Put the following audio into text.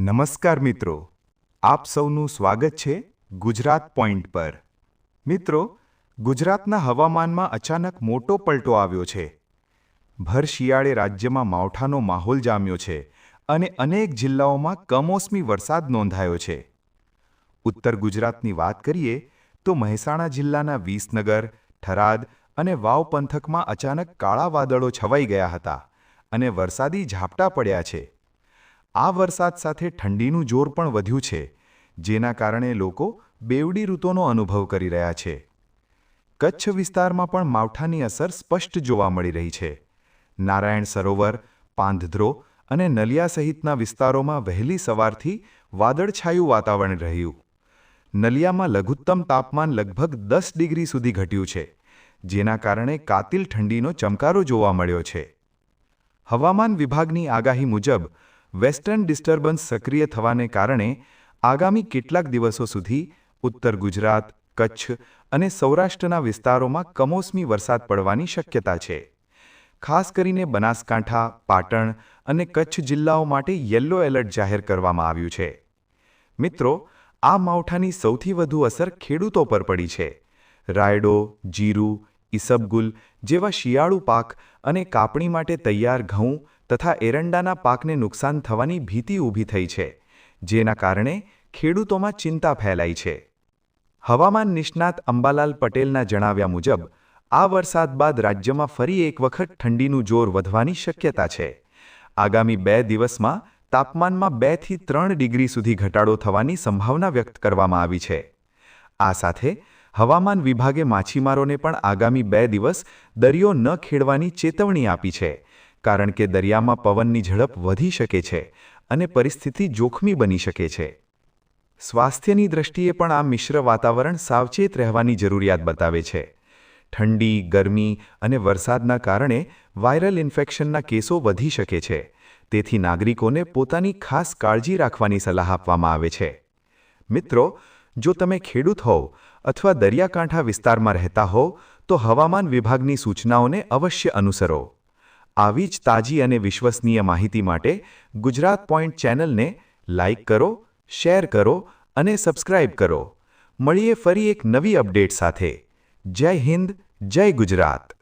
નમસ્કાર મિત્રો. આપ સૌનું સ્વાગત છે ગુજરાત પોઈન્ટ પર. મિત્રો, ગુજરાતના હવામાનમાં અચાનક મોટો પલટો આવ્યો છે. ભર શિયાળે રાજ્યમાં માવઠાનો માહોલ જામ્યો છે અને અનેક જિલ્લાઓમાં કમોસમી વરસાદ નોંધાયો છે. ઉત્તર ગુજરાતની વાત કરીએ તો મહેસાણા જિલ્લાના વિસનગર, થરાદ અને વાવ પંથકમાં અચાનક કાળા વાદળો છવાઈ ગયા હતા અને વરસાદી ઝાપટા પડ્યા છે. આ વરસાદ સાથે ઠંડીનું જોર પણ વધ્યું છે, જેના કારણે લોકો બેવડી ઋતુનો અનુભવ કરી રહ્યા છે. કચ્છ વિસ્તારમાં પણ માવઠાની અસર સ્પષ્ટ જોવા મળી રહી છે. નારાયણ સરોવર, પાંધધ્રો અને નલિયા સહિતના વિસ્તારોમાં વહેલી સવારથી વાદળછાયું વાતાવરણ રહ્યું. નલિયામાં લઘુત્તમ તાપમાન લગભગ દસ ડિગ્રી સુધી ઘટ્યું છે, જેના કારણે કાતિલ ઠંડીનો ચમકારો જોવા મળ્યો છે. હવામાન વિભાગની આગાહી મુજબ વેસ્ટર્ન ડિસ્ટર્બન્સ સક્રિય થવાને કારણે આગામી કેટલાક દિવસો સુધી ઉત્તર ગુજરાત, કચ્છ અને સૌરાષ્ટ્રના વિસ્તારોમાં કમોસમી વરસાદ પડવાની શક્યતા છે. ખાસ કરીને બનાસકાંઠા, પાટણ અને કચ્છ જિલ્લાઓ માટે યલો એલર્ટ જાહેર કરવામાં આવ્યું છે. મિત્રો, આ માવઠાની સૌથી વધુ અસર ખેડૂતો પર પડી છે. રાયડો, જીરું, ઈસબગુલ જેવા શિયાળુ પાક અને કાપણી માટે તૈયાર ઘઉં તથા એરંડાના પાકને નુકસાન થવાની ભીતિ ઊભી થઈ છે, જેના કારણે ખેડૂતોમાં ચિંતા ફેલાઈ છે. હવામાન નિષ્ણાત અંબાલાલ પટેલના જણાવ્યા મુજબ, આ વરસાદ બાદ રાજ્યમાં ફરી એક વખત ઠંડીનું જોર વધવાની શક્યતા છે. આગામી બે દિવસમાં તાપમાનમાં બેથી ત્રણ ડિગ્રી સુધી ઘટાડો થવાની સંભાવના વ્યક્ત કરવામાં આવી છે. આ સાથે હવામાન વિભાગે માછીમારોને પણ આગામી બે દિવસ દરિયો ન ખેડવાની ચેતવણી આપી છે કારણ કે દરિયામાં પવનની ઝડપ વધી શકે છે અને પરિસ્થિતિ જોખમી બની શકે છે. સ્વાસ્થ્યની દ્રષ્ટિએ પણ આ મિશ્ર વાતાવરણ સાવચેત રહેવાની જરૂરિયાત બતાવે છે. ઠંડી, ગરમી અને વરસાદના કારણે વાયરલ ઇન્ફેક્શનના કેસો વધી શકે છે. તેથી નાગરિકોને પોતાની ખાસ કાળજી રાખવાની સલાહ આપવામાં આવે છે. મિત્રો, જો તમે ખેડૂત હોવ અથવા દરિયાકાંઠા વિસ્તારમાં રહેતા હોવ, તો હવામાન વિભાગની સૂચનાઓને અવશ્ય અનુસરો. આવી જ તાજી અને વિશ્વસનીય માહિતી માટે ગુજરાત પોઈન્ટ ચેનલને લાઇક કરો, શેર કરો અને સબસ્ક્રાઇબ કરો. મળીએ ફરી એક નવી અપડેટ સાથે. જય હિન્દ, જય ગુજરાત.